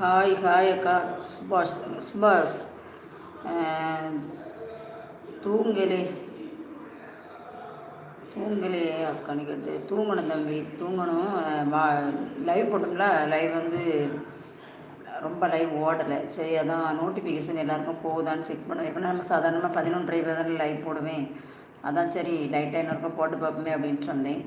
Hi hi அக்கா சுபாஷ் சுபாஷ் தூங்கலே. தூங்கலே தூங்கலே அக்கானிக்கிறது தூங்கணும் தம்பி தூங்கணும். வா லைவ் போட்டோம்ல லைவ் வந்து ரொம்ப லைவ் ஓடலை. சரி அதான் நோட்டிஃபிகேஷன் எல்லாருக்கும் போகுதான்னு செக் பண்ணுவேன் எப்படின்னா நம்ம சாதாரணமாக பதினொன்றரை தான் லைவ் போடுவேன். அதான் சரி லைட்டாக இன்னொருக்கும் போட்டு பார்ப்போமே அப்படின்ட்டு வந்தேன்.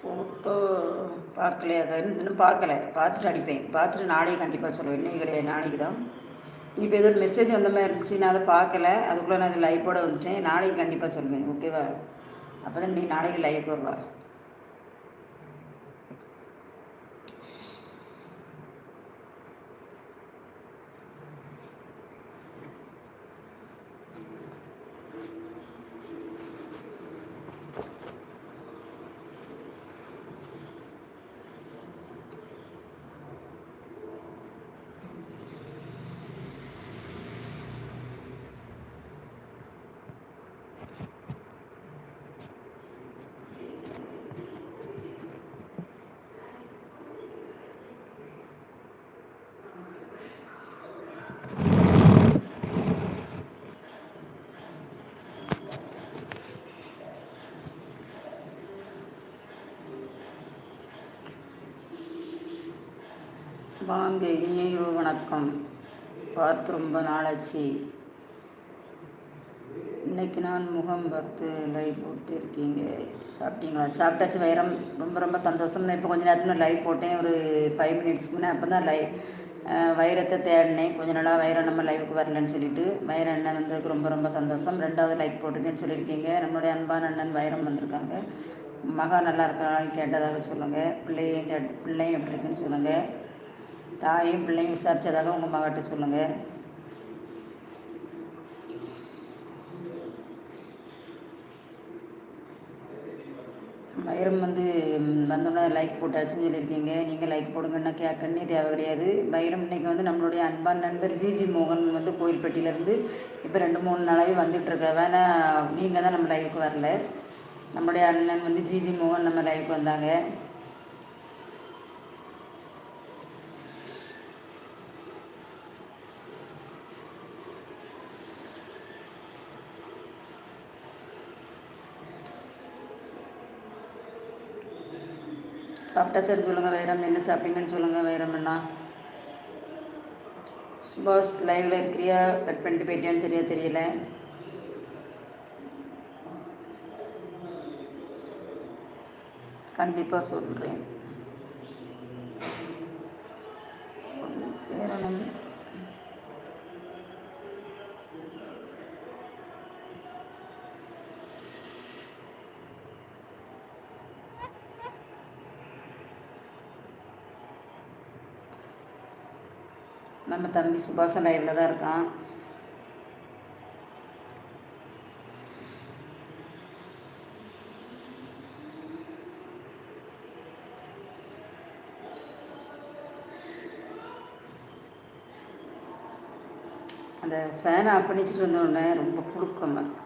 ஃபோட்டோ பார்க்கலையா? இன்னும் பார்க்கல. பார்த்துட்டு அடிப்பேன். பார்த்துட்டு நாளைக்கு கண்டிப்பாக சொல்லுவேன். இன்னைக்கு கிடையாது நாளைக்கு தான். இப்போ ஏதோ ஒரு மெசேஜ் வந்த மாதிரி இருந்துச்சு. நான் அதை பார்க்கல. அதுக்குள்ளே நான் லைவ் போட வந்துட்டேன். நாளைக்கு கண்டிப்பாக சொல்லுவேன். ஓகேவா அப்போ தான் நீ நாளைக்கு லைவ் வருவா. வாங்க இனிய இரவு வணக்கம். பார்த்து ரொம்ப நாளாச்சு. இன்னைக்கு நான் முகம் பார்த்து லைவ் போட்டு இருக்கீங்க. சாப்பிட்டீங்களா? சாப்பிட்டாச்சு வைரம். ரொம்ப ரொம்ப சந்தோஷம். நான் இப்போ கொஞ்ச நேரத்துக்கு லைவ் போட்டேன். ஒரு ஃபைவ் மினிட்ஸ்க்கு முன்னே அப்போ தான் லைவ் வைரத்தை தேடினேன். கொஞ்ச நாளாக வைரம் நம்ம லைவுக்கு வரலன்னு சொல்லிட்டு. வைரம் அண்ணன் வந்ததுக்கு ரொம்ப ரொம்ப சந்தோஷம். ரெண்டாவது லைக் போட்டிருக்கேன்னு சொல்லியிருக்கீங்க. நம்மளுடைய அன்பான அண்ணன் வைரம் வந்திருக்காங்க. மகா நல்லா இருக்கான்னு கேட்டதாக சொல்லுங்கள் பிள்ளையும் கேட் பிள்ளையும் எப்படி இருக்குன்னு சொல்லுங்கள் தாயும் பிள்ளையும் விசாரித்ததாக உங்கள் மகாட்ட சொல்லுங்கள் வைரம் வந்து வந்தோடனே லைக் போட்டாச்சுன்னு சொல்லியிருக்கீங்க. நீங்கள் லைக் போடுங்கன்னா கேட்கணுன்னே தேவை கிடையாது. பைரம் இன்னைக்கு வந்து நம்மளுடைய அன்பான நண்பர் ஜிஜி மோகன் வந்து கோயில்பட்டியிலேருந்து இப்போ ரெண்டு மூணு நாளாகவே வந்துட்டுருக்க. வேணா நீங்கள் தான் நம்ம லைவுக்கு வரல. நம்மளுடைய அண்ணன் வந்து ஜிஜி மோகன் நம்ம லைவுக்கு வந்தாங்க. சாப்பிட்டாச்சுன்னு சொல்லுங்கள் வைரம் என்ன சாப்பிட்டீங்கன்னு சொல்லுங்கள் வைரம் சுபாஷ் லைவில் இருக்கிறியா? கட் பண்ணிட்டு போயிட்டியான்னு சரியா தெரியல. கண்டிப்பாக சொல்கிறேன் வேற நம்ம நம்ம தம்பி சுபாஷன் லைவில் தான் இருக்கான். அந்த ஃபேனை ஆஃப் பண்ணி வச்சுட்டு ரொம்ப புழுக்கமாக இருக்கு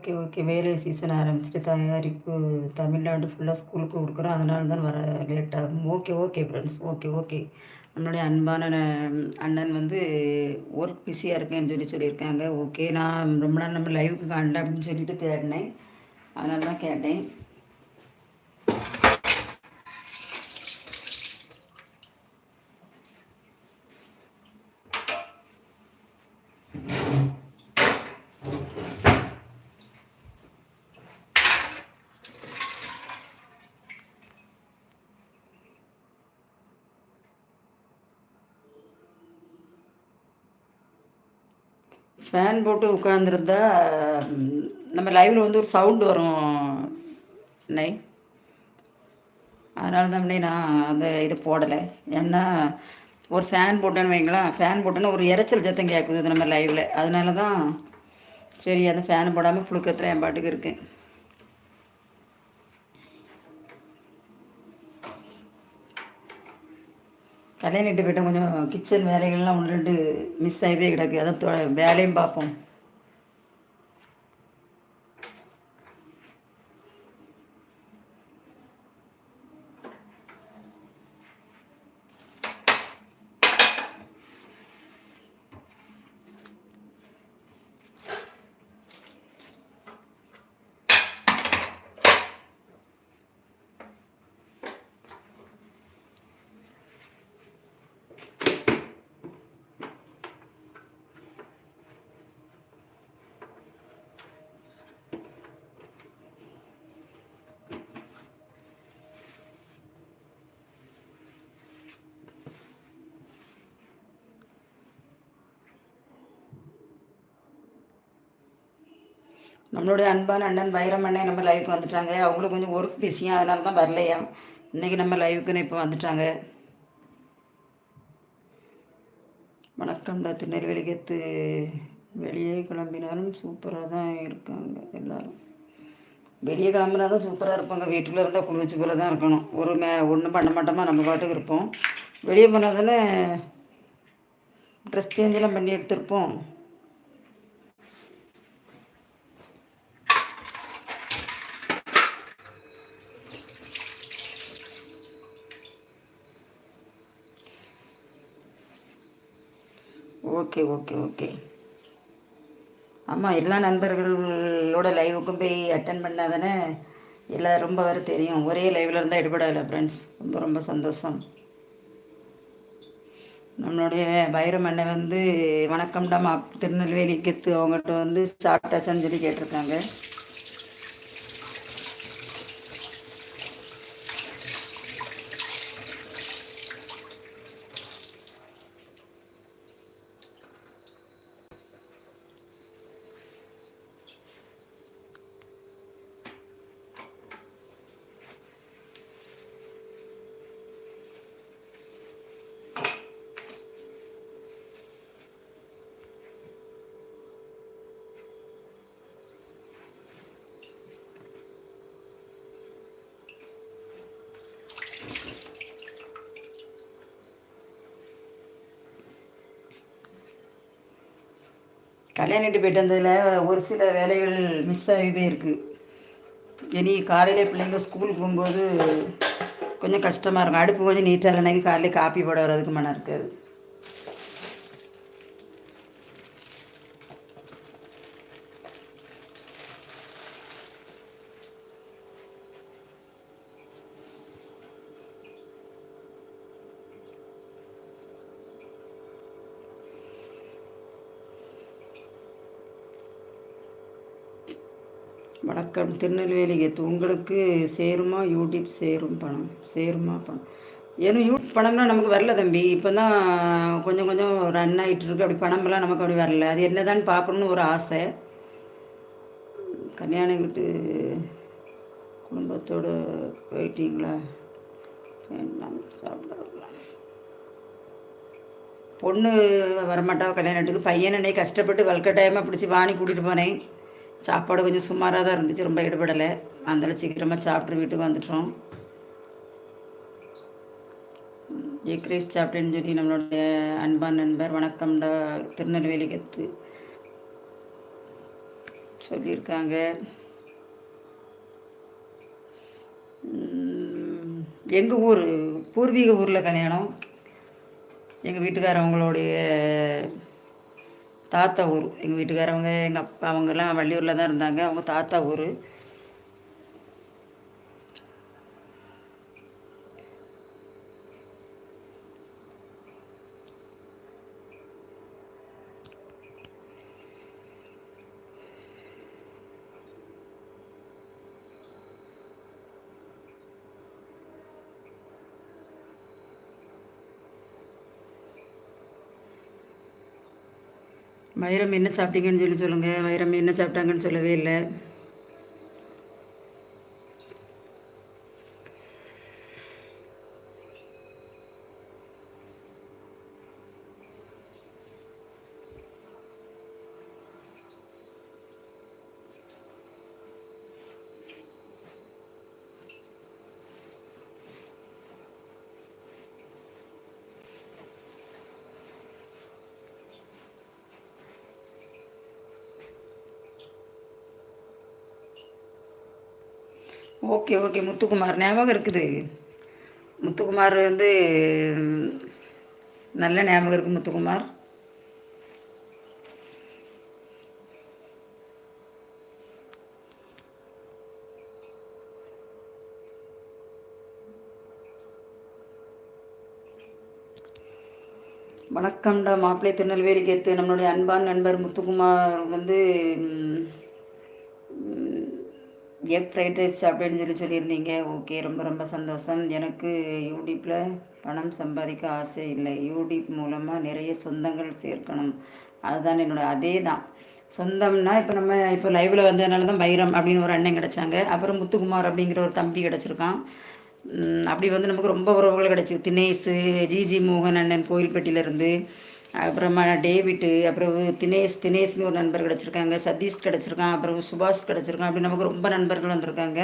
ஓகே ஓகே. வேலை சீசன் ஆரம்பிச்சுட்டு தயாரிப்பு தமிழ்நாடு ஃபுல்லாக ஸ்கூலுக்கு கொடுக்குறோம். அதனால தான் வர லேட் ஆகும். Okay okay friends okay okay. நம்மளுடைய அன்பான அண்ணன் வந்து ஒர்க் பிஸியாக இருக்கேன்னு சொல்லி சொல்லியிருக்காங்க. ஓகே நான் ரொம்ப நாள் நம்ம லைவுக்கு காண்டேன் அப்படின்னு சொல்லிட்டு தேடினேன். அதனால தான் கேட்டேன். ஃபேன் போட்டு உட்காந்துருந்தா நம்ம லைவில் வந்து ஒரு சவுண்டு வரும் அண்ணே அதனால தான் நான் அந்த இது போடலை. ஏன்னா ஒரு ஃபேன் போட்டேன்னு வைங்களேன் ஃபேன் போட்டோன்னா ஒரு இறைச்சல் சத்தம் கேட்குது நம்ம லைவில் அதனால தான் சரி அந்த ஃபேன் போடாமல் புழுக்கத்தில் என் பாட்டுக்கு இருக்கேன். கல்யாணிட்டு போயிட்டோம். கொஞ்சம் கிச்சன் வேலைகள்லாம் ஒன்று ரெண்டு மிஸ் ஆகிவே கிடக்கு. அதான் வேலையும் பார்ப்போம். நம்மளுடைய அன்பான அண்ணன் வைரம் அண்ணன் நம்ம லைவுக்கு வந்துட்டாங்க. அவங்களும் கொஞ்சம் ஒர்க் பிஸியாக அதனால தான் வரலையா? இன்றைக்கி நம்ம லைவுக்குன்னு இப்போ வந்துட்டாங்க. வணக்கம்டா திருநெல்வேலிக்கு வெளியே கிளம்பினாலும் சூப்பராக தான் இருக்காங்க எல்லோரும். வெளியே கிளம்புனா தான் சூப்பராக இருப்பாங்க. வீட்டுக்குள்ளே இருந்தால் குளிச்சு போல தான் இருக்கணும். ஒரு மே ஒன்றும் பண்ண மாட்டோமா நம்ம பாட்டுக்கு இருப்போம். வெளியே போனால் தானே ட்ரெஸ் சேஞ்செல்லாம் பண்ணி எடுத்திருப்போம். Okay okay okay. ஆமாம் எல்லா நண்பர்களோட லைவுக்கும் போய் அட்டன் பண்ணால் தானே எல்லா ரொம்ப வர தெரியும். ஒரே லைவில் இருந்தால் எடுபடலை ஃப்ரெண்ட்ஸ் ரொம்ப ரொம்ப சந்தோஷம். நம்மளுடைய பைரம் அண்ணன் வந்து வணக்கம்டா மா திருநெல்வேலி கெத்து அவங்ககிட்ட வந்து சாப்பிட்டாச்சான்னு சொல்லி கேட்டிருக்காங்க. கல்யாணிட்டு போயிட்டு வந்ததில் ஒரு சில வேலைகள் மிஸ் ஆகிவே இருக்குது இனி காலையில் பிள்ளைங்க ஸ்கூலுக்கு போகும்போது கொஞ்சம் கஷ்டமாக இருக்கும். அடுப்பு கொஞ்சம் நீட்டாக இல்லைனாக்கி காலையில் காப்பி போட வர்றதுக்கு மனம் இருக்காது வணக்கம். திருநெல்வேலி கெத்து உங்களுக்கு சேருமா? யூடியூப் சேரும் பணம். சேருமா பணம். ஏன்னா யூடியூப் பணம்லாம் நமக்கு வரல தம்பி. இப்போ தான் கொஞ்சம் கொஞ்சம் ரன் ஆகிட்டு இருக்கு அப்படி பணமெல்லாம் நமக்கு அப்படி வரல. அது என்னதான்னு பார்க்கணுன்னு ஒரு ஆசை. கல்யாண வீட்டு குடும்பத்தோடு போயிட்டீங்களா? சாப்பிடலாம் பொண்ணு வரமாட்டா கல்யாணத்துக்கு. பையனை கஷ்டப்பட்டு வல்கட்டாயமாக பிடிச்சி வாணி கூட்டிகிட்டு போனேன். சாப்பாடு கொஞ்சம் சுமாராக தான் இருந்துச்சு. ரொம்ப ஈடுபடலை அந்த சீக்கிரமாக சாப்பிட்டு வீட்டுக்கு வந்துட்டோம். எக்ரேஸ் சாப்பிட்டேன்னு சொல்லி நம்மளுடைய அன்பான் நண்பர் வணக்கம்டா திருநெல்வேலி கத்து சொல்லியிருக்காங்க. எங்கள் ஊர்? பூர்வீக ஊரில் கல்யாணம். எங்கள் வீட்டுக்காரவங்களுடைய தாத்தா ஊர். எங்கள் வீட்டுக்காரவங்க எங்கள் அப்பா அவங்கெல்லாம் வள்ளியூரில் தான் இருந்தாங்க. அவங்க தாத்தா ஊர். வைரம் என்ன சாப்பிட்டீங்கன்னு சொல்லி சொல்லுங்கள் வைரம் என்ன சாப்பிட்டாங்கன்னு சொல்லவே இல்லை. Okay okay. முத்துக்குமார் ஞாபகம் இருக்குது. முத்துக்குமார் வந்து நல்ல ஞாபகம் இருக்குது முத்துக்குமார். வணக்கம்டா மாப்பிள்ளை திருநெல்வேலி கேத்து நம்மளுடைய அன்பான் நண்பர் முத்துக்குமார் வந்து எக் ஃப்ரைட் ரைஸ் அப்படின்னு சொல்லி சொல்லியிருந்தீங்க. ஓகே ரொம்ப ரொம்ப சந்தோஷம். எனக்கு யூடியூப்பில் பணம் சம்பாதிக்க ஆசை இல்லை. யூடியூப் மூலமாக நிறைய சொந்தங்கள் சேர்க்கணும். அதுதான் என்னோட அதே தான். சொந்தம்னா இப்போ நம்ம இப்போ லைவில் வந்ததுனால தான் பைரம் அப்படின்னு ஒரு அண்ணன் கிடச்சாங்க. அப்புறம் முத்துக்குமார் அப்படிங்கிற ஒரு தம்பி கிடச்சிருக்கான். அப்படி வந்து நமக்கு ரொம்ப உறவுகள் கிடச்சிது தினேஷு ஜிஜி மோகன் அண்ணன் கோயில்பட்டியிலேருந்து. அப்புறமா டேவிட்டு அப்புறம் தினேஷ் தினேஷ்னு ஒரு நண்பர் கிடச்சிருக்காங்க சதீஷ் கிடச்சிருக்கான் அப்புறம் சுபாஷ் கிடச்சிருக்கான் அப்படி நமக்கு ரொம்ப நண்பர்கள் வந்திருக்காங்க.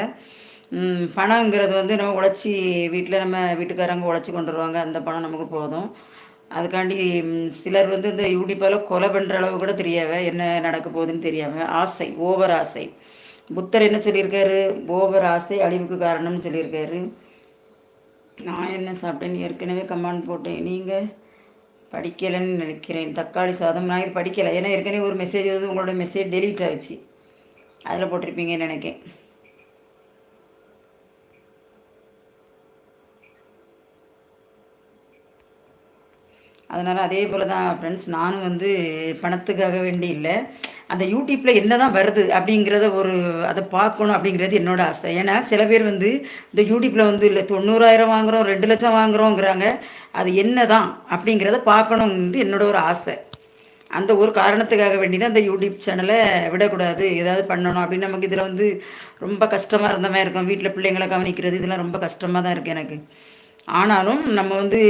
பணங்கிறது வந்து நம்ம உழைச்சி வீட்டில் நம்ம வீட்டுக்காரங்க உழைச்சி கொண்டு வருவாங்க அந்த பணம் நமக்கு போதும். அதுக்காண்டி சிலர் வந்து இந்த யூடியூப்பால் கொலை பண்ணுற அளவு கூட தெரியாம என்ன நடக்க போகுதுன்னு தெரியாமல் ஆசை ஓவர் ஆசை. புத்தர் என்ன சொல்லியிருக்காரு? ஓவர் ஆசை அழிவுக்கு காரணம்னு சொல்லியிருக்காரு. நான் என்ன சாப்பிட்டேன்னு ஏற்கனவே கமாண்ட் போட்டேன். நீங்கள் படிக்கலைன்னு நினைக்கிறேன். தக்காளி சாதம் நான் இது படிக்கலை. ஏன்னா ஏற்கனவே ஒரு மெசேஜ் வந்து உங்களோட மெசேஜ் டெலிட் ஆச்சு அதில் போட்டிருப்பீங்கன்னு நினைக்கிறேன். அதனால் அதே போல் தான் ஃப்ரெண்ட்ஸ் நானும் வந்து பணத்துக்காக வேண்டி இல்லை. அந்த யூடியூப்பில் என்ன தான் வருது அப்படிங்கிறத ஒரு அதை பார்க்கணும் அப்படிங்கிறது என்னோட ஆசை. ஏன்னா சில பேர் வந்து இந்த யூடியூப்பில் வந்து இல்லை தொண்ணூறாயிரம் வாங்குகிறோம் ரெண்டு லட்சம் வாங்குகிறோங்கிறாங்க அது என்ன தான் அப்படிங்கிறத பார்க்கணுன்ட்டு என்னோட ஒரு ஆசை. அந்த ஒரு காரணத்துக்காக வேண்டி தான் அந்த யூடியூப் சேனலை விடக்கூடாது. ஏதாவது பண்ணணும் அப்படின்னு நமக்கு இதில் வந்து ரொம்ப கஷ்டமாக இருந்த மாதிரி இருக்கும். வீட்டில் பிள்ளைங்களை கவனிக்கிறது இதெல்லாம் ரொம்ப கஷ்டமாக தான் இருக்குது எனக்கு. ஆனாலும் நம்ம வந்து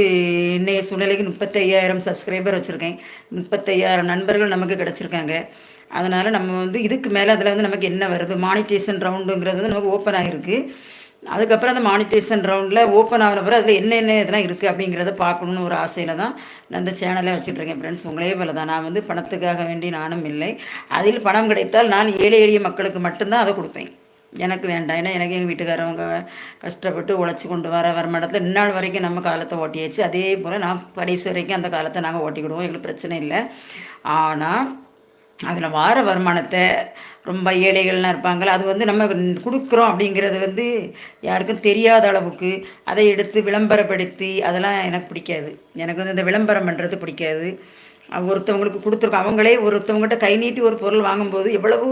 இன்றைய சூழ்நிலைக்கு முப்பத்தையாயிரம் சப்ஸ்கிரைபர் வச்சுருக்கேன். முப்பத்தையாயிரம் நண்பர்கள் நமக்கு கிடச்சிருக்காங்க. அதனால் நம்ம வந்து இதுக்கு மேலே அதில் வந்து நமக்கு என்ன வருது? மானிட்டேஷன் ரவுண்டுங்கிறது வந்து நமக்கு ஓப்பன் ஆகிருக்கு அதுக்கப்புறம் அந்த மானிட்டேஷன் ரவுண்டில் ஓப்பன் ஆகின பிறகு அதில் என்னென்ன இதெல்லாம் இருக்குது அப்படிங்கிறத பார்க்கணுன்னு ஒரு ஆசையில் தான் நான் இந்த சேனலை வச்சுட்ருக்கேன் ஃப்ரெண்ட்ஸ் உங்களே போல தான் நான் வந்து பணத்துக்காக வேண்டி நானும் இல்லை. அதில் பணம் கிடைத்தால் நான் ஏழை எளிய மக்களுக்கு மட்டும்தான் அதை கொடுப்பேன். எனக்கு வேண்டாம். ஏன்னா எனக்கு எங்கள் வீட்டுக்காரவங்க கஷ்டப்பட்டு உழைச்சி கொண்டு வர வருமானத்தில் இந்நாள் வரைக்கும் நம்ம காலத்தை ஓட்டியாச்சு. அதே போல் நான் கடைசி வரைக்கும் அந்த காலத்தை நாங்கள் ஓட்டிக்கிடுவோம். எங்களுக்கு பிரச்சனை இல்லை. ஆனால் அதில் வார வருமானத்தை ரொம்ப ஏழைகள்லாம் இருப்பாங்கள அது வந்து நம்ம கொடுக்குறோம் அப்படிங்கிறது வந்து யாருக்கும் தெரியாத அளவுக்கு அதை எடுத்து விளம்பரப்படுத்தி அதெல்லாம் எனக்கு பிடிக்காது. எனக்கு வந்து இந்த விளம்பரம் பண்ணுறது பிடிக்காது. ஒருத்தவங்களுக்கு கொடுத்துருக்கோம். அவங்களே ஒருத்தவங்ககிட்ட கை நீட்டி ஒரு பொருள் வாங்கும்போது எவ்வளவு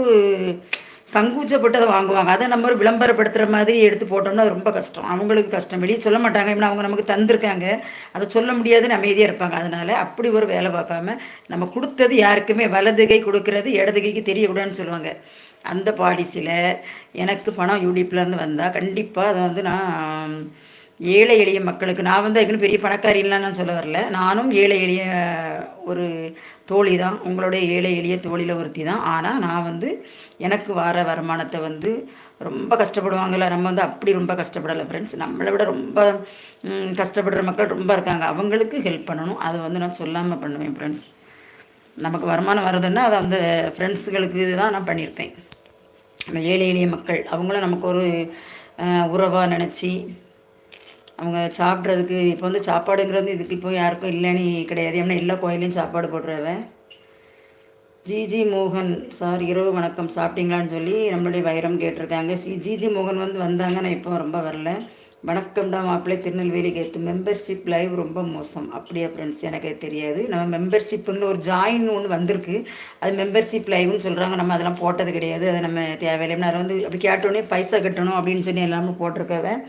சங்கூச்சப்பட்டு அதை வாங்குவாங்க. அதை நம்ம ஒரு விளம்பரப்படுத்துகிற மாதிரி எடுத்து போட்டோம்னா ரொம்ப கஷ்டம். அவங்களுக்கு கஷ்டம். வெளியே சொல்ல மாட்டாங்க. ஏன்னா அவங்க நமக்கு தந்திருக்காங்க. அதை சொல்ல முடியாதுன்னு அமைதியாக இருப்பாங்க. அதனால் அப்படி ஒரு வேலை பார்க்காம நம்ம கொடுத்தது யாருக்குமே வலது கை கொடுக்கறது இடது கைக்கு தெரியக்கூடாதுன்னு சொல்லுவாங்க. அந்த பாடிசியில் எனக்கு பணம் யூடியூப்லேருந்து வந்தால் கண்டிப்பாக அதை வந்து நான் ஏழை எளிய மக்களுக்கு நான் வந்து அதுக்குன்னு பெரிய பணக்காரிலாம் நான் சொல்ல வரல. நானும் ஏழை எளிய ஒரு தோழி தான் உங்களுடைய ஏழை எளிய தோழியில் ஒருத்தி தான் ஆனால் நான் வந்து எனக்கு வர வருமானத்தை வந்து ரொம்ப கஷ்டப்படுவாங்கல்ல. நம்ம வந்து அப்படி ரொம்ப கஷ்டப்படலை ஃப்ரெண்ட்ஸ் நம்மளை விட ரொம்ப கஷ்டப்படுற மக்கள் ரொம்ப இருக்காங்க. அவங்களுக்கு ஹெல்ப் பண்ணணும். அதை வந்து நான் சொல்லாமல் பண்ணுவேன் ஃப்ரெண்ட்ஸ் நமக்கு வருமானம் வருதுன்னா அதை அந்த ஃப்ரெண்ட்ஸுகளுக்கு தான் நான் பண்ணியிருப்பேன். அந்த ஏழை எளிய மக்கள் அவங்களும் நமக்கு ஒரு உறவாக நினச்சி அவங்க சாப்பிட்றதுக்கு இப்போ வந்து சாப்பாடுங்கிறது இதுக்கு இப்போ யாருக்கும் இல்லைன்னு கிடையாது. ஏன்னா எல்லா கோயிலையும் சாப்பாடு போடுறவன் ஜிஜி மோகன் சார் இரவு வணக்கம் சாப்பிட்டீங்களான்னு சொல்லி நம்மளுடைய வைரம் கேட்டிருக்காங்க. சி ஜிஜி மோகன் வந்து வந்தாங்க நான் இப்போ ரொம்ப வரல. வணக்கம்டா மாப்பிள்ளை திருநெல்வேலி கேத்து மெம்பர்ஷிப் லைவ் ரொம்ப மோசம். அப்படியா ஃப்ரெண்ட்ஸ் எனக்கு தெரியாது. நம்ம மெம்பர்ஷிப்புன்னு ஒரு ஜாயின் ஒன்று வந்திருக்கு. அது மெம்பர்ஷிப் லைவ்னு சொல்கிறாங்க நம்ம அதெல்லாம் போட்டது கிடையாது. அதை நம்ம தேவையில்லை. அதை வந்து அப்படி கேட்டோடனே பைசா கட்டணும் அப்படின்னு சொல்லி எல்லாமே போட்டிருக்கவன்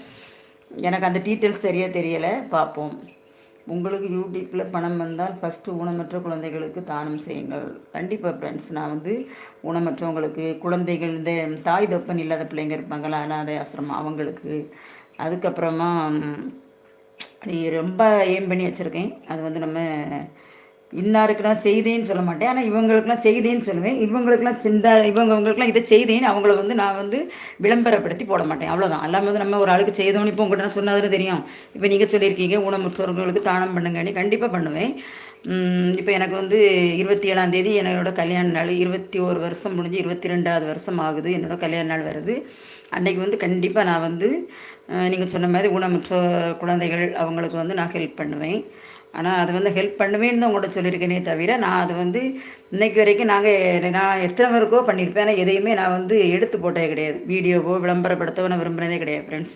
எனக்கு அந்த டீட்டெயில்ஸ் சரியாக தெரியலை. பார்ப்போம். உங்களுக்கு யூடியூப்பில் பணம் வந்தால் ஃபஸ்ட்டு ஊனமற்ற குழந்தைகளுக்கு தானம் செய்யுங்கள். கண்டிப்பாக ஃப்ரெண்ட்ஸ் நான் வந்து ஊனமற்றவங்களுக்கு குழந்தைகள் இந்த தாய் தப்பன் இல்லாத பிள்ளைங்க இருப்பாங்களா அனாதை ஆசிரமம் அவங்களுக்கு அதுக்கப்புறமா ரொம்ப ஏம் பண்ணி வச்சுருக்கேன். அது வந்து நம்ம இன்னாருக்குலாம் செய்தேன்னு சொல்ல மாட்டேன். ஆனால் இவங்களுக்குலாம் செய்தேன்னு சொல்லுவேன். இவங்களுக்குலாம் சிந்தா இவங்க இவங்களுக்குலாம் இதை செய்தேன்னு அவங்கள வந்து நான் வந்து விளம்பரப்படுத்தி போட மாட்டேன். அவ்வளோதான் எல்லாமே வந்து நம்ம ஒரு ஆளுக்கு செய்தோன்னு இப்போ உங்கள்கிட்ட சொன்னதில் தெரியும். இப்போ நீங்கள் சொல்லியிருக்கீங்க ஊனமுற்றோர்களுக்கு தானம் பண்ணுங்கன்னு கண்டிப்பாக பண்ணுவேன். இப்போ எனக்கு வந்து இருபத்தி ஏழாம் தேதி என்னோட கல்யாண நாள் இருபத்தி ஒரு வருஷம் முடிஞ்சு இருபத்தி ரெண்டாவது வருஷம் ஆகுது. என்னோடய கல்யாண நாள் வருது. அன்றைக்கி வந்து கண்டிப்பாக நான் வந்து நீங்கள் சொன்ன மாதிரி ஊனமுற்ற குழந்தைகள் அவங்களுக்கு வந்து நான் ஹெல்ப் பண்ணுவேன். ஆனால் அது வந்து ஹெல்ப் பண்ணுவேன்னு தான் உங்கள்கிட்ட சொல்லியிருக்கேனே தவிர நான் அது வந்து இன்றைக்கு வரைக்கும் நாங்கள் நான் எத்தனை பேருக்கோ பண்ணியிருப்பேன். ஆனால் எதையுமே நான் வந்து எடுத்து போட்டதே கிடையாது. வீடியோவோ விளம்பரப்படுத்தவோ நான் விரும்புகிறதே கிடையாது ஃப்ரெண்ட்ஸ்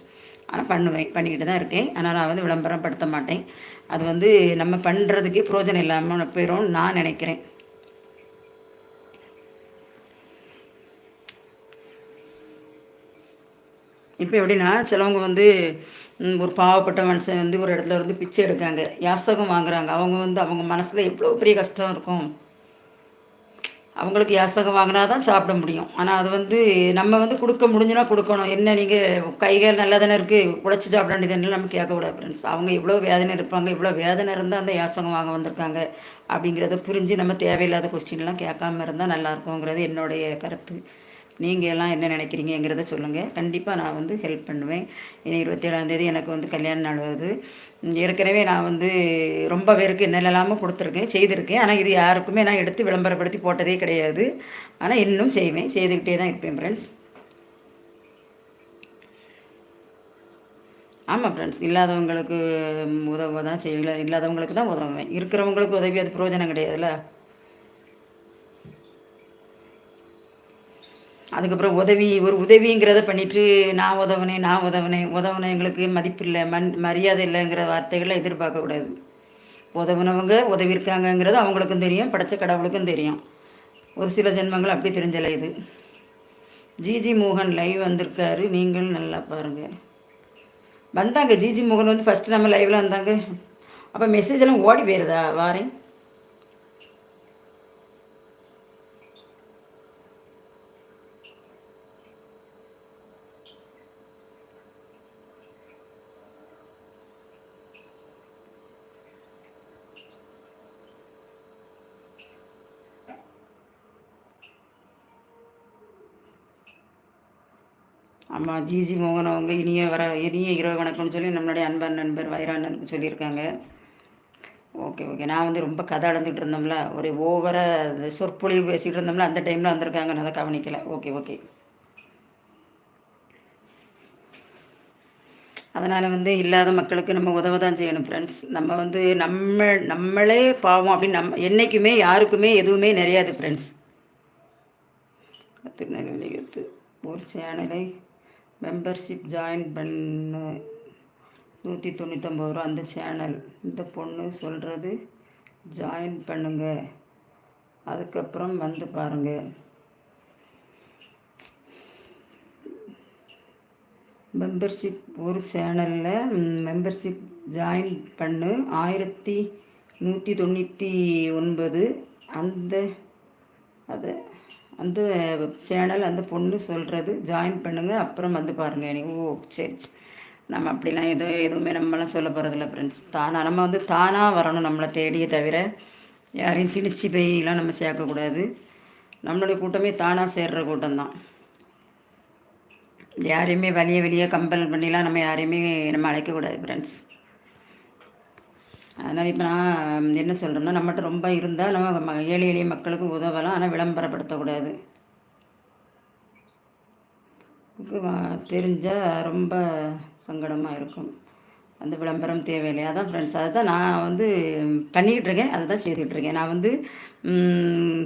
ஆனால் பண்ணுவேன். பண்ணிக்கிட்டு தான் இருக்கேன். ஆனால் நான் வந்து விளம்பரப்படுத்த மாட்டேன். அது வந்து நம்ம பண்ணுறதுக்கே பிரோஜனம் இல்லாமல் போயிடும் நான் நினைக்கிறேன். இப்போ எப்படின்னா சிலவங்க வந்து ஒரு பாவப்பட்ட மனுஷன் வந்து ஒரு இடத்துல இருந்து பிச்சை எடுக்காங்க. யாசகம் வாங்குறாங்க. அவங்க வந்து அவங்க மனசில் எவ்வளோ பெரிய கஷ்டம் இருக்கும். அவங்களுக்கு யாசகம் வாங்கினா தான் சாப்பிட முடியும். ஆனால் அது வந்து நம்ம வந்து கொடுக்க முடிஞ்சுனா கொடுக்கணும். என்ன நீங்கள் கைகள் நல்லா தானே இருக்குது உழைச்சி சாப்பிட வேண்டியதுன்னு நம்ம கேட்கக்கூடாது ஃப்ரெண்ட்ஸ் அவங்க இவ்வளோ வேதனை இருப்பாங்க இவ்வளோ வேதனை இருந்தால் அந்த யாசகம் வாங்க வந்திருக்காங்க அப்படிங்கிறத புரிஞ்சு நம்ம தேவையில்லாத கொஸ்டின்லாம் கேட்காம இருந்தால் நல்லாயிருக்குங்கிறது என்னுடைய கருத்து. நீங்கள் எல்லாம் என்ன நினைக்கிறீங்கிறத சொல்லுங்கள் கண்டிப்பாக நான் வந்து ஹெல்ப் பண்ணுவேன். இனி இருபத்தேழாந்தேதி எனக்கு வந்து கல்யாண நாள் வருது. ஏற்கனவே நான் வந்து ரொம்ப பேருக்கு என்னெல்லாமல் கொடுத்துருக்கேன் செய்திருக்கேன். ஆனால் இது யாருக்குமே நான் எடுத்து விளம்பரப்படுத்தி போட்டதே கிடையாது. ஆனால் இன்னும் செய்வேன். செய்துக்கிட்டே தான் இருப்பேன் ஃப்ரெண்ட்ஸ் ஆமாம் ஃப்ரெண்ட்ஸ் இல்லாதவங்களுக்கு உதவ தான் செய்யல. இல்லாதவங்களுக்கு தான் உதவுவேன். இருக்கிறவங்களுக்கு உதவி அது பிரயோஜனம் கிடையாதுல்ல. அதுக்கப்புறம் உதவி ஒரு உதவிங்கிறத பண்ணிட்டு நான் உதவுனே நான் உதவுனே உதவுனே எங்களுக்கு மதிப்பு இல்லை மண் மரியாதை இல்லைங்கிற வார்த்தைகளை எதிர்பார்க்கக்கூடாது உதவுனவங்க உதவி இருக்காங்கங்கிறது அவங்களுக்கும் தெரியும் படைச்ச கடவுளுக்கும் தெரியும். ஒரு சில ஜென்மங்கள் அப்படி தெரிஞ்சல இது. ஜிஜி மோகன் லைவ் வந்திருக்காரு நீங்கள் நல்லா பாருங்கள் வந்தாங்க ஜிஜி மோகன் வந்து ஃபஸ்ட்டு நம்ம லைவில் வந்தாங்க. அப்போ மெசேஜ் எல்லாம் ஓடி போயிருதா? வாரேன். ஆமாம் ஜிஜி மோகன் அவங்க இனிய வர இனிய இரவு வணக்கம்னு சொல்லி நம்மளுடைய அன்பன் நண்பர் வைராண்டனுக்கு சொல்லியிருக்காங்க. Okay okay. நான் வந்து ரொம்ப கதை அடைஞ்சிட்டு இருந்தோம்ல. ஒரு ஓவராக சொற்பொழிவு பேசிகிட்டு இருந்தோம்ல. அந்த டைமில் வந்திருக்காங்க. நான் அதை கவனிக்கலை. Okay okay. அதனால் வந்து இல்லாத மக்களுக்கு நம்ம உதவ தான் செய்யணும் ஃப்ரெண்ட்ஸ் நம்ம வந்து நம்ம நம்மளே பாவம் அப்படின்னு நம் என்றைக்குமே யாருக்குமே எதுவுமே நிறையாது ஃப்ரெண்ட்ஸ் திருநெல்வேலி ஒரு சேனலை மெம்பர்ஷிப் ஜாயின் பண்ணு. நூற்றி தொண்ணூற்றம்பது ரூபா அந்த சேனல் இந்த பொண்ணு சொல்கிறது ஜாயின் பண்ணுங்க. அதுக்கப்புறம் வந்து பாருங்கள் மெம்பர்ஷிப் ஒரு சேனலில் மெம்பர்ஷிப் ஜாயின் பண்ணு. ஆயிரத்தி நூற்றி தொண்ணூற்றி ஒன்பது. அந்த அதை அந்த சேனல் அந்த பொண்ணு சொல்கிறது ஜாயின் பண்ணுங்கள் அப்புறம் வந்து பாருங்கள் நீ ஓ சரி நம்ம அப்படிலாம் எதுவும் எதுவுமே நம்மளாம் சொல்ல போகிறதில்ல ஃப்ரெண்ட்ஸ் தானாக நம்ம வந்து தானாக வரணும் நம்மளை தேடியே தவிர யாரையும் திணிச்சு போயெலாம் நம்ம சேர்க்கக்கூடாது. நம்மளுடைய கூட்டமே தானாக சேர்கிற கூட்டம் தான். யாரையுமே வழிய வெளியே கம்பல் பண்ணிலாம் நம்ம யாரையுமே நம்ம அழைக்கக்கூடாது ஃப்ரெண்ட்ஸ் அதனால் இப்போ நான் என்ன சொல்கிறேன்னா நம்மகிட்ட ரொம்ப இருந்தால் நம்ம ம- ஏழை எளிய மக்களுக்கு உதவலாம். ஆனால் விளம்பரப்படுத்தக்கூடாது. தெரிஞ்சால் ரொம்ப சங்கடமாக இருக்கும். அந்த விளம்பரம் தேவையில்லை. அதான் ஃப்ரெண்ட்ஸ் அதுதான் நான் வந்து பண்ணிக்கிட்டு இருக்கேன். அதை தான் செய்துக்கிட்டு இருக்கேன். நான் வந்து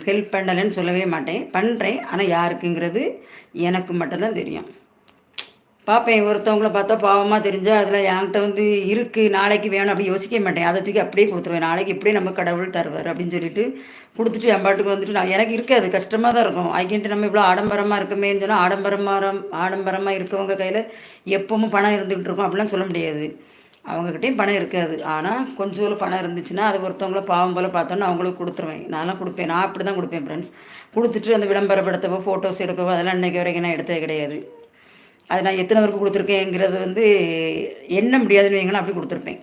ஹெல்ப் பண்ணலைன்னு சொல்லவே மாட்டேன். பண்ணுறேன் ஆனால் யாருக்குங்கிறது எனக்கு மட்டும்தான் தெரியும். பார்ப்பேன் ஒருத்தவங்கள பார்த்தா பாவமாக தெரிஞ்சால் அதில் என்கிட்ட வந்து இருக்குது நாளைக்கு வேணும் அப்படி யோசிக்க மாட்டேன். அதை தூக்கி அப்படியே கொடுத்துருவேன். நாளைக்கு இப்படியே நம்ம கடவுள் தருவார் அப்படின்னு சொல்லிட்டு கொடுத்துட்டு என் பாட்டுக்கு வந்துட்டு நான் எனக்கு இருக்காது கஷ்டமாக தான் இருக்கும். ஐக்கியன்ட்டு நம்ம இவ்வளோ ஆடம்பரமாக இருக்குமேன்னு சொன்னால் ஆடம்பரமாக ஆடம்பரமாக இருக்கவங்க கையில் எப்பவும் பணம் இருந்துகிட்டு இருக்கும். அப்படிலாம் சொல்ல முடியாது. அவங்கக்கிட்டேயும் பணம் இருக்காது. ஆனால் கொஞ்சம் பணம் இருந்துச்சுன்னா அது ஒருத்தவங்கள பாவம் போல் பார்த்தோன்னா அவங்களுக்கு கொடுத்துருவேன். நான்லாம் கொடுப்பேன். நான் அப்படி தான் கொடுப்பேன் ஃப்ரெண்ட்ஸ் கொடுத்துட்டு அந்த விளம்பரப்படுத்தவோ ஃபோட்டோஸ் எடுக்கவோ அதெல்லாம் இன்றைக்கி வரைக்கும் நான் எடுத்தது கிடையாது. அது நான் எத்தனை பேருக்கு கொடுத்துருக்கேங்கிறது வந்து எண்ண முடியாதுன்னு வைங்களா அப்படி கொடுத்துருப்பேன்.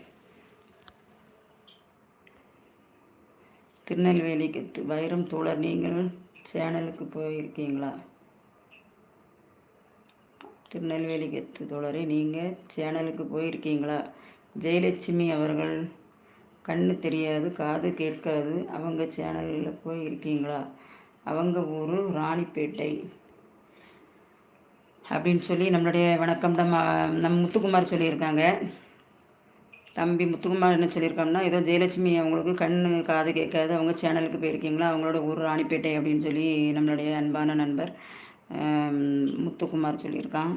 திருநெல்வேலிக்கு வைரம் தோழர் நீங்கள் சேனலுக்கு போயிருக்கீங்களா? திருநெல்வேலிக்கு தி- தோழரே நீங்கள் சேனலுக்கு போயிருக்கீங்களா? ஜெயலட்சுமி அவர்கள் கண்ணு தெரியாது காது கேட்காது அவங்க சேனலில் போயிருக்கீங்களா? அவங்க ஊர் ராணிப்பேட்டை. அப்படின்னு சொல்லி நம்மளுடைய வணக்கம் நம்ம நம்ம முத்துக்குமார் சொல்லியிருக்காங்க. தம்பி முத்துக்குமார் என்ன சொல்லியிருக்காங்கன்னா ஏதோ ஜெயலட்சுமி அவங்களுக்கு கண்ணு காது கேட்காது அவங்க சேனலுக்கு போயிருக்கீங்களா அவங்களோட ஊர் ராணிப்பேட்டை அப்படின்னு சொல்லி நம்மளுடைய அன்பான நண்பர் முத்துக்குமார் சொல்லியிருக்கான்.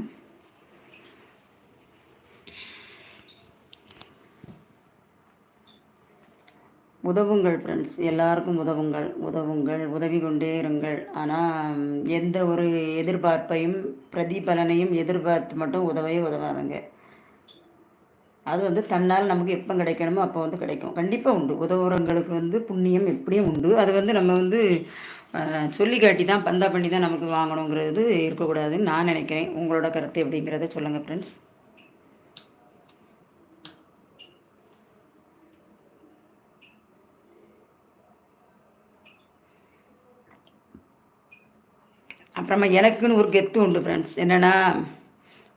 உதவுங்கள் ஃப்ரெண்ட்ஸ் எல்லாருக்கும் உதவுங்கள். உதவுங்கள் உதவி கொண்டே இருங்கள். ஆனால் எந்த ஒரு எதிர்பார்ப்பையும் பிரதிபலனையும் எதிர்பார்த்து மட்டும் உதவவே உதவாதுங்க. அது வந்து தன்னால் நமக்கு எப்போ கிடைக்கணுமோ அப்போ வந்து கிடைக்கும். கண்டிப்பாக உண்டு. உதவுறவங்களுக்கு வந்து புண்ணியம் எப்படியும் உண்டு. அது வந்து நம்ம வந்து சொல்லி காட்டி தான் பந்தா பண்ணி தான் நமக்கு வாங்கணுங்கிறது இருக்கக்கூடாதுன்னு நான் நினைக்கிறேன். உங்களோட கருத்து எப்படிங்கிறத சொல்லுங்கள் ஃப்ரெண்ட்ஸ் அப்புறமா எனக்குன்னு ஒரு கெத்து உண்டு ஃப்ரெண்ட்ஸ் என்னென்னா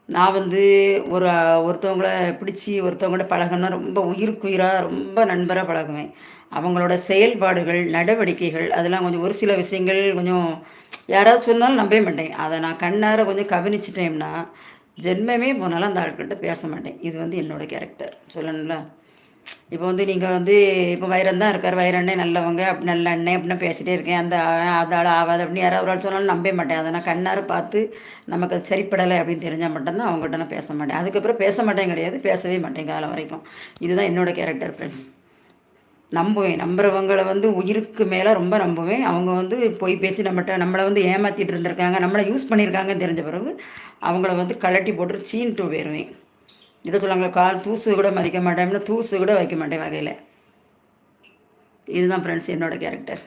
நான் வந்து ஒரு ஒருத்தவங்கள பிடிச்சி ஒருத்தவங்களோட பழகணும்னா ரொம்ப உயிருக்குயிராக ரொம்ப நண்பராக பழகுவேன். அவங்களோட செயல்பாடுகள் நடவடிக்கைகள் அதெல்லாம் கொஞ்சம் ஒரு சில விஷயங்கள் கொஞ்சம் யாராவது சொன்னாலும் நம்பவே மாட்டேன். அதை நான் கண்ணார கொஞ்சம் கவனிச்சிட்டேன்னா ஜென்மமே போனாலும் அந்த ஆட்கள்கிட்ட பேச மாட்டேன். இது வந்து என்னோட கேரக்டர் சொல்லணும்ல? இப்போ வந்து நீங்கள் வந்து இப்போ வைரம் தான் இருக்கார். வைர நல்லவங்க. அப்படி நல்ல அண்ணே அப்படின்னு பேசிகிட்டே இருக்கேன். அந்த அதால் ஆகாது அப்படின்னு யாராவது ஒரு ஆள் சொன்னாலும் நம்பவே மாட்டேன். அதை நான் கண்ணார பார்த்து நமக்கு அது சரிப்படலை அப்படின்னு தெரிஞ்சால் மட்டும்தான் அவங்ககிட்ட நான் பேச மாட்டேன். அதுக்கப்புறம் பேச மாட்டேன் கிடையாது. பேசவே மாட்டேன் காலம் வரைக்கும். இதுதான் என்னோட கேரக்டர் ஃப்ரெண்ட்ஸ் நம்புவேன். நம்புறவங்களை வந்து உயிருக்கு மேலே ரொம்ப நம்புவேன். அவங்க வந்து போய் பேசி நம்மகிட்ட நம்மளை வந்து ஏமாற்றிட்டு இருந்திருக்காங்க. நம்மளை யூஸ் பண்ணியிருக்காங்கன்னு தெரிஞ்ச பிறகு அவங்கள வந்து கழட்டி போட்டு சீன்ட்டு போயிடுவேன் இதை சொல்லுவாங்களே கால் தூசு கூட மதிக்க மாட்டேன் தூசு கூட வைக்க மாட்டேன் வகையில். இதுதான் ஃப்ரெண்ட்ஸ் என்னோட கேரக்டர்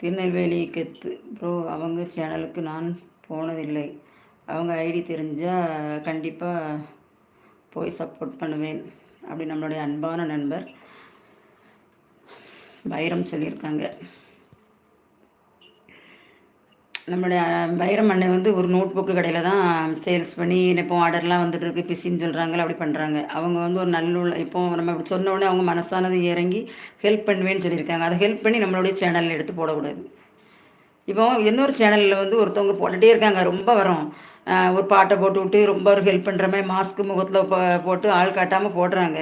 திருநெல்வேலி கெத்து. ப்ரோ அவங்க சேனலுக்கு நான் போனதில்லை. அவங்க ஐடி தெரிஞ்சால் கண்டிப்பாக போய் சப்போர்ட் பண்ணுவேன். அப்படி நம்மளுடைய அன்பான நண்பர் வைரம் சொல்லியிருக்காங்க. நம்மளுடைய வைரம் அண்ணன் வந்து ஒரு நோட் புக்கு கடையில் தான் சேல்ஸ் பண்ணி இப்போ ஆர்டர்லாம் வந்துட்டு இருக்கு பிஸின்னு சொல்கிறாங்களே அப்படி பண்ணுறாங்க அவங்க வந்து ஒரு நல்ல இப்போ நம்ம அப்படி சொன்ன உடனே அவங்க மனசானது இறங்கி ஹெல்ப் பண்ணுவேன்னு சொல்லியிருக்காங்க. அதை ஹெல்ப் பண்ணி நம்மளுடைய சேனலில் எடுத்து போடக்கூடாது. இப்போ இன்னொரு சேனலில் வந்து ஒருத்தவங்க போட்டுகிட்டே இருக்காங்க ரொம்ப வரும். ஒரு பாட்டை போட்டு விட்டு ரொம்ப ஒரு ஹெல்ப் பண்ணுற மாதிரி மாஸ்க்கு முகத்தில் போட்டு ஆள் காட்டாமல் போடுறாங்க.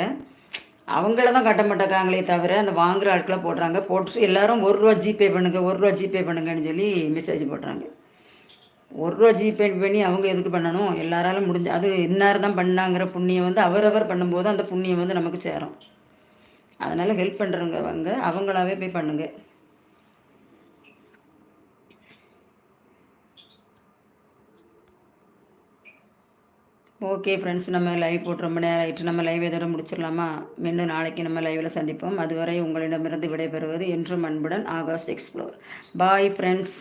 அவங்கள தான் கட்ட மாட்டேக்காங்களே தவிர அந்த வாங்குகிற ஆட்களை போடுறாங்க. போட்டு எல்லாரும் ஒரு ரூபா ஜிபே பண்ணுங்க ஒரு ரூபா ஜிபே பண்ணுங்கன்னு சொல்லி மெசேஜ் போடுறாங்க. ஒரு ரூபா ஜிபே பண்ணி அவங்க எதுக்கு பண்ணணும்? எல்லாராலும் முடிஞ்ச அது இன்னார் தான் பண்ணாங்கிற புண்ணியம் வந்து அவரவர் பண்ணும்போது அந்த புண்ணியம் வந்து நமக்கு சேரும். அதனால் ஹெல்ப் பண்ணுறவங்க அவங்க அவங்களாவே போய் பண்ணுங்கள் ஓகே ஃப்ரெண்ட்ஸ் நம்ம லைவ் போட்டு ரொம்ப நேரம் ஆயிட்டு நம்ம லைவ் எதோட முடிச்சிடலாமா? மீண்டும் நாளைக்கு நம்ம லைவில் சந்திப்போம். அதுவரை உங்களிடமிருந்து விடைபெறுவது என்றும் அன்புடன் ஆகாஸ்ட் எக்ஸ்ப்ளோர் பாய் ஃப்ரெண்ட்ஸ்